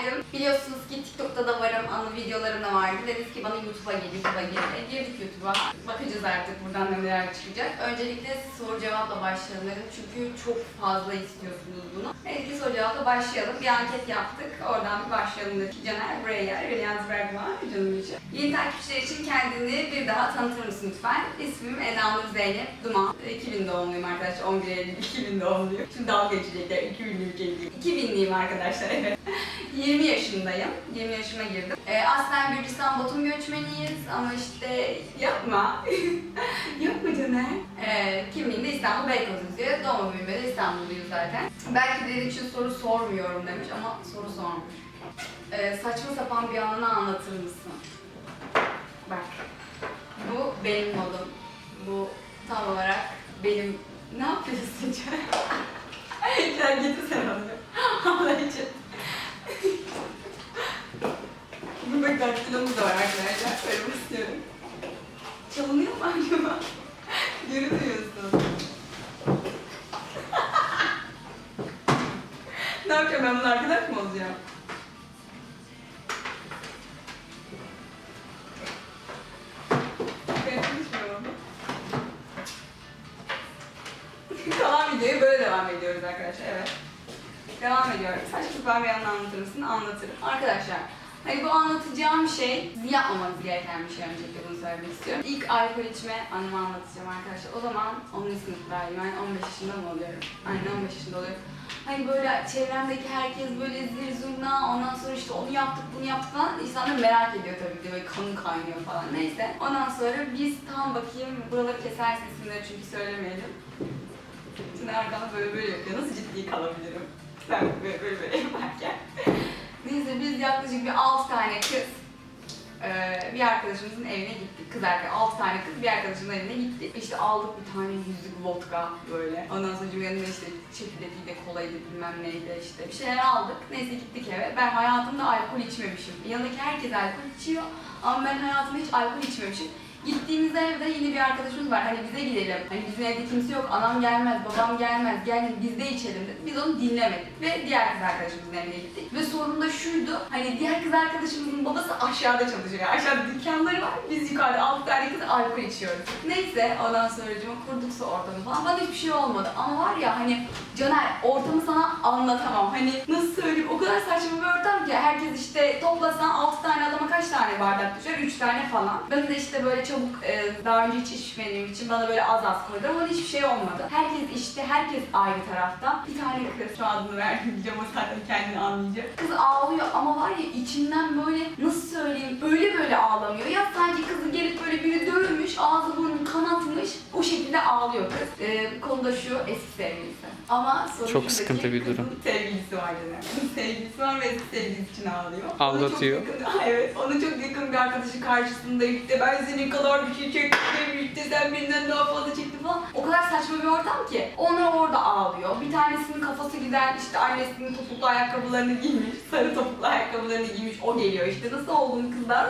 item Biliyorsunuz ki TikTok'ta da varım, anı videolarım da vardı. Dediniz ki bana YouTube'a gel, YouTube'a gel. E, girdik YouTube'a. Bakacağız artık buradan neler çıkacak. Öncelikle soru cevapla başlayalım dedim. Çünkü çok fazla istiyorsunuz bunu. Bir soru cevapla başlayalım. Bir anket yaptık. Oradan bir başlayalım dedik. Caner buraya gel. Yalnız bırakma canım için. Yeni takipçiler için kendini bir daha tanıtır mısın lütfen? İsmim Eda Nur Zeynep Duman. 2000 doğumluyum arkadaşlar. 11 Eylül 2000 doğumluyum. Şimdi dalga geçecekler. 2000'liyim 2000'liyim arkadaşlar evet. 20 yaşındayım. 20 yaşıma girdim. Ee, aslen Gürcistan Batum göçmeniyiz ama işte yapma. yapma Caner. Ee, kimliğinde İstanbul Beykoz yazıyor. Doğma büyüme de İstanbulluyuz zaten. Belki dediğim için soru sormuyorum demiş ama soru sormuş. Ee, saçma sapan bir anını anlatır mısın? Bak. Bu benim modum. Bu tam olarak benim... Ne yapıyorsun Caner? Sen onu. Allah için. Bak daktilomuz da var arkadaşlar. Söylemek istiyorum. Çalınıyor mu acaba? Geri duyuyorsun. ne yapacağım ben bunun arkadaş mı olacağım? Kalan videoya böyle devam ediyoruz arkadaşlar. Evet. Devam ediyorum. Saçma sapan bir anlatır mısın? Anlatırım. Arkadaşlar, hani bu anlatacağım şey yapmamanız gereken bir şey öncelikle bunu söylemek istiyorum. İlk alkol içme anımı anlatacağım arkadaşlar. O zaman 10. sınıftayım. Yani 15 yaşında mı oluyorum? Aynen 15 yaşında oluyorum. Hani böyle çevremdeki herkes böyle zil zurna, ondan sonra işte onu yaptık, bunu yaptık falan. İnsanlar merak ediyor tabii ki böyle kanı kaynıyor falan neyse. Ondan sonra biz tam bakayım, buraları kesersin isimleri çünkü söylemeyelim. Şimdi arkamda böyle böyle yapıyor. Nasıl ciddi kalabilirim? Sen böyle, böyle yaparken. Neyse biz yaklaşık bir 6 tane kız eee, bir arkadaşımızın evine gittik. Kız arkadaş, 6 tane kız bir arkadaşımızın evine gittik. İşte aldık bir tane yüzlük vodka böyle. Ondan sonra yanında işte çekirdekiydi, kolaydı bilmem neydi işte. Bir şeyler aldık. Neyse gittik eve. Ben hayatımda alkol içmemişim. Yanındaki herkes alkol içiyor. Ama ben hayatımda hiç alkol içmemişim. Gittiğimizde evde yine bir arkadaşımız var. Hani bize gidelim. Hani bizim evde kimse yok. Anam gelmez, babam gelmez. Gel biz de içelim dedi. Biz onu dinlemedik. Ve diğer kız arkadaşımızın evine gittik. Ve sorun da şuydu. Hani diğer kız arkadaşımızın babası aşağıda çalışıyor. Aşağıda dükkanları var. Biz yukarıda altı tane kız alkol içiyoruz. Neyse ondan sonra kurduk su ortamı falan. Bana hiçbir şey olmadı. Ama var ya hani Caner ortamı sana anlatamam. Hani nasıl söyleyeyim o kadar saçma bir ortam ki herkes işte toplasan 6 tane adama kaç tane bardak düşer? 3 tane falan. Ben de işte böyle çabuk e, daha önce hiç içmediğim için bana böyle az az koydu ama hiçbir şey olmadı. Herkes işte herkes ayrı tarafta. Bir tane kız şu adını verdim diyeceğim o zaten kendini anlayacak. Kız ağlıyor ama var ya içinden böyle nasıl söyleyeyim öyle böyle ağlamıyor. Ya sanki kızı gelip böyle biri dövmüş ağzı burnu kanatmış o şekilde ağlıyor kız. E, konu da şu eski sevgilisi. Ama Çok sıkıntı bir durum. sevgilisi var. Kızın sevgilisi var ve eski sevgilisi için ağlıyor. Ona çok Aldatıyor. yakın- evet, ona çok yakın bir arkadaşı karşısında işte ben senin kadar bir şey çektim, işte sen benden daha fazla çektin falan. O kadar saçma bir ortam ki. Onlar orada ağlıyor. Bir tanesinin kafası güzel, işte annesinin topuklu ayakkabılarını giymiş, sarı topuklu ayakkabılarını giymiş, o geliyor işte nasıl oldun kızlar,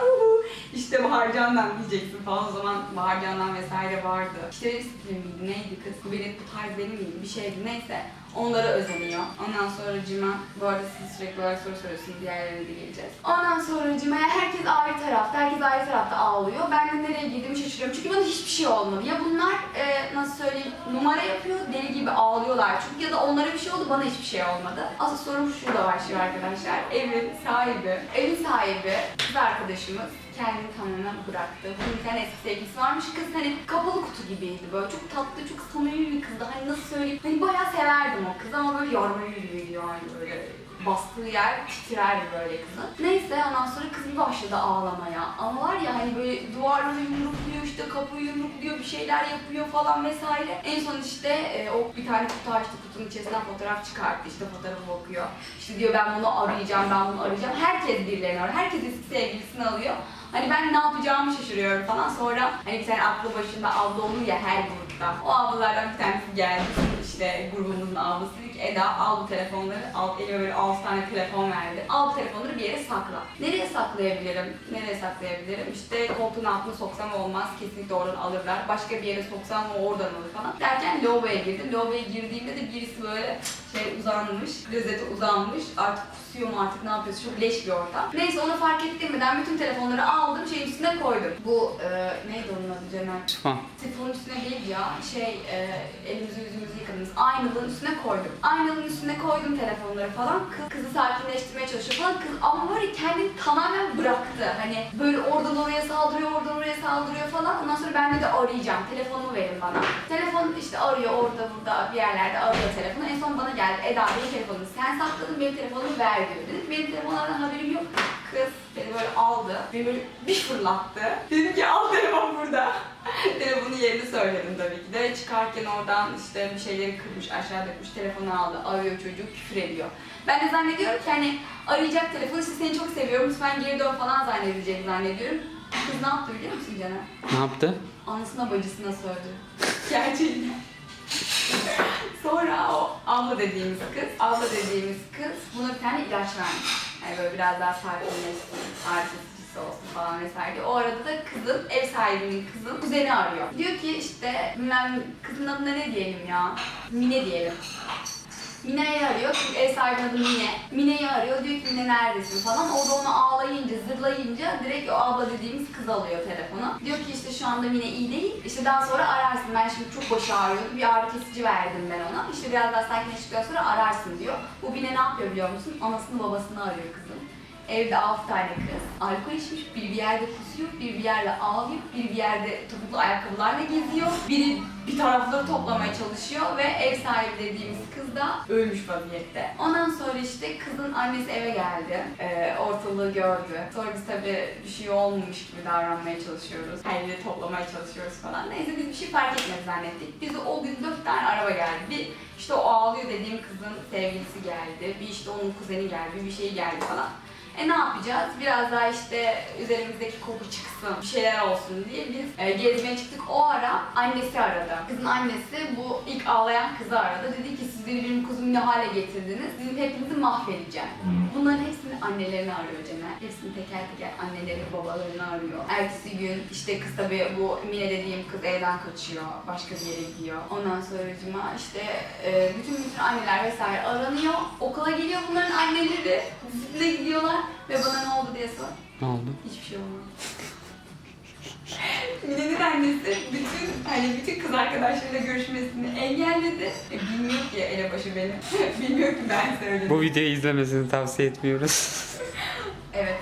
işte Bahar Candan diyeceksin falan o zaman Bahar Candan vesaire vardı. İşte stilim miydi, neydi kız, benim bu tarz benim miydi, bir şeydi neyse. Onlara özeniyor. Ondan sonra Cima, bu arada siz sürekli olarak soru soruyorsunuz, diğerlerine de geleceğiz. Ondan sonra Cima'ya herkes ayrı tarafta, herkes ayrı tarafta ağlıyor. Ben de nereye girdiğimi şaşırıyorum. Çünkü bana hiçbir şey olmadı. Ya bunlar e, nasıl söyleyeyim numara yapıyor, deli gibi ağlıyorlar. Çünkü ya da onlara bir şey oldu, bana hiçbir şey olmadı. Asıl sorun şurada başlıyor arkadaşlar. Evin sahibi, evin sahibi kız arkadaşımız kendini tamamen bıraktı. Bunun bir tane eski sevgilisi varmış. Kız hani kapalı kutu gibiydi böyle. Çok tatlı, çok samimi bir kızdı. Hani nasıl söyleyeyim? Hani bayağı severdim o kızı ama böyle yormayı gibiydi yani böyle bastığı yer titrerdi böyle kızın. Neyse ondan sonra kız bir başladı ağlamaya. Ama var ya hani böyle duvarları yumrukluyor işte kapıyı yumrukluyor bir şeyler yapıyor falan vesaire. En son işte e, o bir tane kutu açtı kutunun içerisinden fotoğraf çıkarttı işte fotoğrafı bakıyor. İşte diyor ben bunu arayacağım ben bunu arayacağım. Herkes birilerini arıyor. Herkes eski sevgilisini alıyor. Hani ben ne yapacağımı şaşırıyorum falan. Sonra hani bir tane aklı başında abla olur ya her grupta. O ablalardan bir tanesi geldi. işte grubumuzun ablası dedi ki Eda al bu telefonları, al elime böyle 6 tane telefon verdi. Al bu telefonları bir yere sakla. Nereye saklayabilirim? Nereye saklayabilirim? İşte koltuğun altına soksam olmaz. Kesinlikle oradan alırlar. Başka bir yere soksam o oradan alır falan. Derken lavaboya girdim. Lavaboya girdiğimde de birisi böyle şey uzanmış, klozete uzanmış. Artık kusuyor mu artık ne yapıyorsun? Çok leş bir ortam. Neyse onu fark ettirmeden bütün telefonları aldım, şeyin üstüne koydum. Bu e, neydi onun adı Cemal? Tamam. Telefonun üstüne değil ya, şey e, elimizi yüzümüzü yıkadığımız aynalığın üstüne koydum. Aynalığın üstüne koydum telefonları falan. Kız, kızı sakinleştirmeye çalışıyor falan. Kız ama böyle kendini tamamen bıraktı. Hani böyle oradan oraya saldırıyor, oradan oraya saldırıyor falan. Ondan sonra ben de arayacağım. Telefonumu verin bana. Telefon işte arıyor orada burada bir yerlerde arıyor telefonu. En son bana geldi. Eda benim telefonumu sen sakladın, benim telefonumu ver diyor. Dedim benim telefonlardan haberim yok. Kız beni böyle aldı. Beni böyle bir fırlattı. Dedim ki al telefon burada. Telefonun yerini söyledim tabii ki de. Çıkarken oradan işte bir şeyleri kırmış, aşağı dökmüş, telefonu aldı. Arıyor çocuk, küfür ediyor. Ben de zannediyorum ki hani arayacak telefonu, işte seni çok seviyorum, lütfen geri dön falan zannedeceğini zannediyorum. Kız ne yaptı biliyor musun Caner? Ne yaptı? Anasına bacısına sövdü. Gerçekten. Sonra o abla dediğimiz kız, abla dediğimiz kız buna bir tane ilaç vermiş. Yani böyle biraz daha sakinleşsin, ağrı kesicisi olsun falan vesaire. O arada da kızın, ev sahibinin kızın kuzeni arıyor. Diyor ki işte bilmem kızın adına ne diyelim ya? Mine diyelim. Mine'yi arıyor çünkü ev sahibinin adı Mine. Mine'yi arıyor diyor ki Mine neredesin falan. O da onu ağlayınca, zırlayınca direkt o abla dediğimiz kız alıyor telefonu. Diyor ki işte şu anda Mine iyi değil. İşte daha sonra ararsın. Ben şimdi çok başı ağrıyordu. Bir ağrı kesici verdim ben ona. İşte biraz daha sakinleştikten sonra ararsın diyor. Bu Mine ne yapıyor biliyor musun? Anasını babasını arıyor kızın. Evde 6 tane kız. Alkol içmiş, bir bir yerde kusuyor, bir bir yerde ağlıyor, bir bir yerde topuklu ayakkabılarla geziyor. Biri bir tarafları toplamaya çalışıyor ve ev sahibi dediğimiz kız da ölmüş vaziyette. Ondan sonra işte kızın annesi eve geldi. Ee, ortalığı gördü. Sonra biz tabii bir şey olmamış gibi davranmaya çalışıyoruz. Her toplamaya çalışıyoruz falan. Neyse biz bir şey fark etmedi zannettik. Bize o gün dört tane araba geldi. Bir işte o ağlıyor dediğim kızın sevgilisi geldi. Bir işte onun kuzeni geldi. Bir şey geldi falan. E ne yapacağız? Biraz daha işte üzerimizdeki koku çıksın, bir şeyler olsun diye biz e, gezmeye çıktık. O ara annesi aradı. Kızın annesi bu ilk ağlayan kızı aradı. Dedi ki siz beni benim kızımı ne hale getirdiniz? Sizin hepinizi mahvedeceğim. Bunların hepsini annelerini arıyor Cemal. Hepsini teker teker anneleri, babalarını arıyor. Ertesi gün işte kız tabii bu Mine dediğim kız evden kaçıyor. Başka bir yere gidiyor. Ondan sonra işte e, bütün bütün anneler vesaire aranıyor. Okula geliyor bunların anneleri. Zıpla gidiyorlar ve bana ne oldu diye sor. Ne oldu? Hiçbir şey olmadı. Mine'nin annesi bütün hani bütün kız arkadaşlarıyla görüşmesini engelledi. E, bilmiyor ki elebaşı benim. bilmiyor ki ben söyledim. Bu videoyu izlemesini tavsiye etmiyoruz. Evet,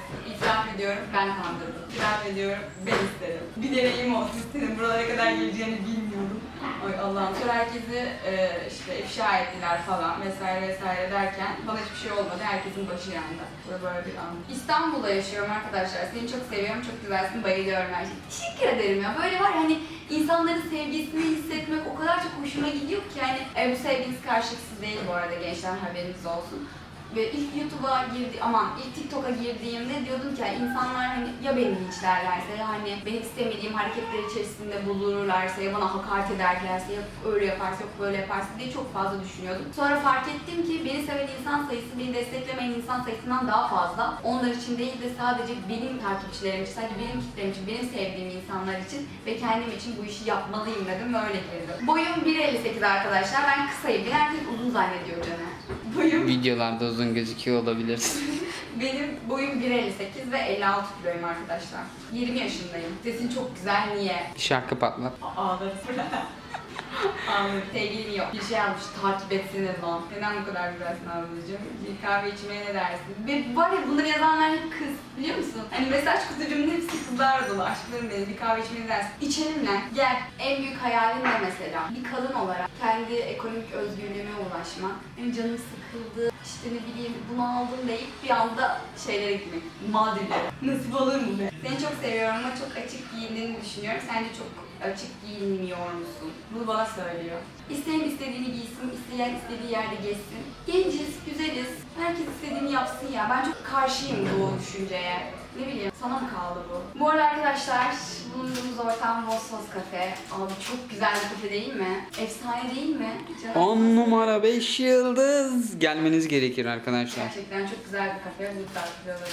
ediyorum ben kandırdım. İtiraf ediyorum ben istedim. Bir deneyim olsun istedim. Buralara kadar geleceğini bilmiyordum. Ay Allah'ım. Sonra herkesi e, işte ifşa ettiler falan vesaire vesaire derken bana hiçbir şey olmadı. Herkesin başı yandı. Da böyle bir an. İstanbul'da yaşıyorum arkadaşlar. Seni çok seviyorum, çok güzelsin, bayılıyorum her şey. Teşekkür ederim ya. Böyle var hani insanların sevgisini hissetmek o kadar çok hoşuma gidiyor ki yani e, bu sevginiz karşılıksız değil bu arada gençler haberiniz olsun. Ve ilk YouTube'a girdi, aman ilk TikTok'a girdiğimde diyordum ki insanlar hani ya beni linçlerlerse ya hani benim istemediğim hareketler içerisinde bulunurlarsa ya bana hakaret ederlerse ya öyle yaparsa yok böyle yaparsa diye çok fazla düşünüyordum. Sonra fark ettim ki beni seven insan sayısı beni desteklemeyen insan sayısından daha fazla. Onlar için değil de sadece benim takipçilerim için, sadece benim kitlem için, benim sevdiğim insanlar için ve kendim için bu işi yapmalıyım dedim ve öyle girdim. Boyum 1.58 arkadaşlar. Ben kısayım. Herkes uzun zannediyor Caner. Boyum Videolarda uzun gözüküyor olabilir. benim boyum 1.58 ve 56 kiloyum arkadaşlar. 20 yaşındayım. Sesin çok güzel. Niye? Şarkı patlat. Ağlarım. Ağlarım. Sevgilin yok. Bir şey almış. Takip etsene lan. Neden bu kadar güzelsin ablacığım? Bir kahve içmeye ne dersin? Ve var ya bunları yazanlar hep kız. Biliyor musun? Hani mesaj kutucumun hepsi kızlar dolu. Aşklarım benim. Bir kahve içmeye ne dersin? İçelim lan. Gel. En büyük hayalim ne mesela? Bir kadın olarak kendi ekonomik özgürlüğüme ulaşmak. Benim canım sıkıldı. İşte ne bileyim bunu aldım deyip bir anda şeylere gitmek. Maldivlere. Nasip olur mu be? Seni çok seviyorum ama çok açık giyindiğini düşünüyorum. Sence çok açık giyinmiyor musun? Bunu bana söylüyor. İsteyen istediğini giysin, isteyen istediği yerde gezsin. Genciz, güzeliz. Herkes istediğini yapsın ya. Ben çok karşıyım bu düşünceye. Ne bileyim sana mı kaldı bu? Bu arada arkadaşlar bulunduğumuz ortam Vosvos Kafe. Abi çok güzel bir kafe değil mi? Efsane değil mi? Canım. 10 numara 5 yıldız. Gelmeniz gerekir arkadaşlar. Gerçekten çok güzel bir kafe. Olabilir.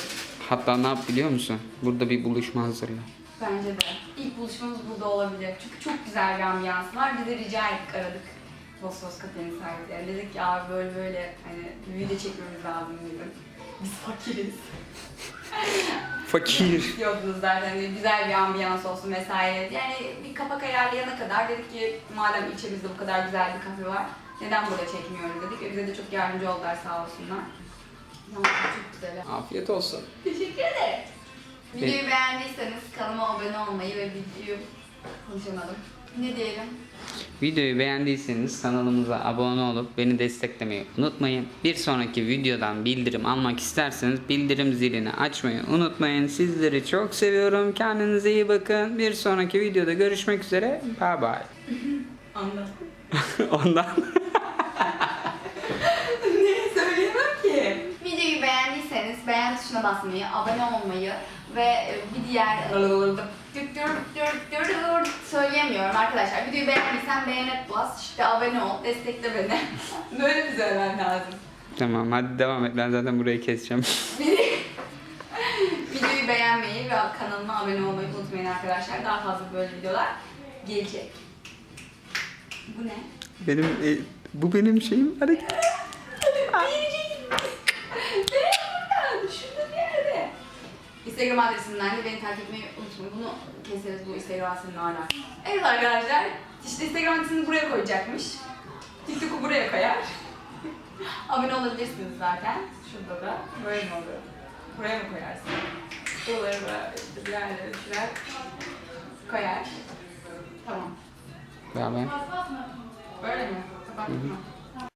Hatta ne yap biliyor musun? Burada bir buluşma hazırla. Bence de. İlk buluşmamız burada olabilir. Çünkü çok güzel bir ambiyans var. Biz de rica ettik aradık. Vosvos Kafe'nin sahiplerine. Dedik ki abi böyle böyle hani video çekmemiz lazım dedim. Biz fakiriz. Fakir. Diyordunuz zaten hani güzel bir ambiyans olsun vesaire. Yani bir kapak ayarlayana kadar dedik ki madem ilçemizde bu kadar güzel bir kafe var neden burada çekmiyoruz dedik ve bize de çok yardımcı oldular sağ olsunlar. Çok güzel. Afiyet olsun. Teşekkür ederim. Videoyu beğendiyseniz kanalıma abone olmayı ve videoyu konuşamadım. Ne diyelim? Videoyu beğendiyseniz kanalımıza abone olup beni desteklemeyi unutmayın. Bir sonraki videodan bildirim almak isterseniz bildirim zilini açmayı unutmayın. Sizleri çok seviyorum. Kendinize iyi bakın. Bir sonraki videoda görüşmek üzere. Bye bye. Anladım. Ondan. ne söyleyemem ki? Videoyu beğendiyseniz beğen tuşuna basmayı, abone olmayı ve bir diğer söyleyemiyorum arkadaşlar. Videoyu beğendiysen beğenet bas, işte abone ol, destekle beni. Böyle mi söylemem lazım? tamam hadi devam et. Ben zaten burayı keseceğim. Videoyu beğenmeyi ve kanalıma abone olmayı unutmayın arkadaşlar. Daha fazla böyle videolar gelecek. Bu ne? Benim e, bu benim şeyim hareket. Nerede? Şurada bir yerde. Instagram adresinden de beni takip etmeyi unutmayın. Bunu keseriz bu Instagram seninle hala. Evet arkadaşlar. İşte Instagram adresini buraya koyacakmış. TikTok'u buraya koyar. Abone olabilirsiniz zaten. Şurada da. Böyle mi oluyor? Buraya mı koyarsın? İşte bir yerlere şuraya koyar. Tamam. Beraber. Böyle mi? Kapattın mı?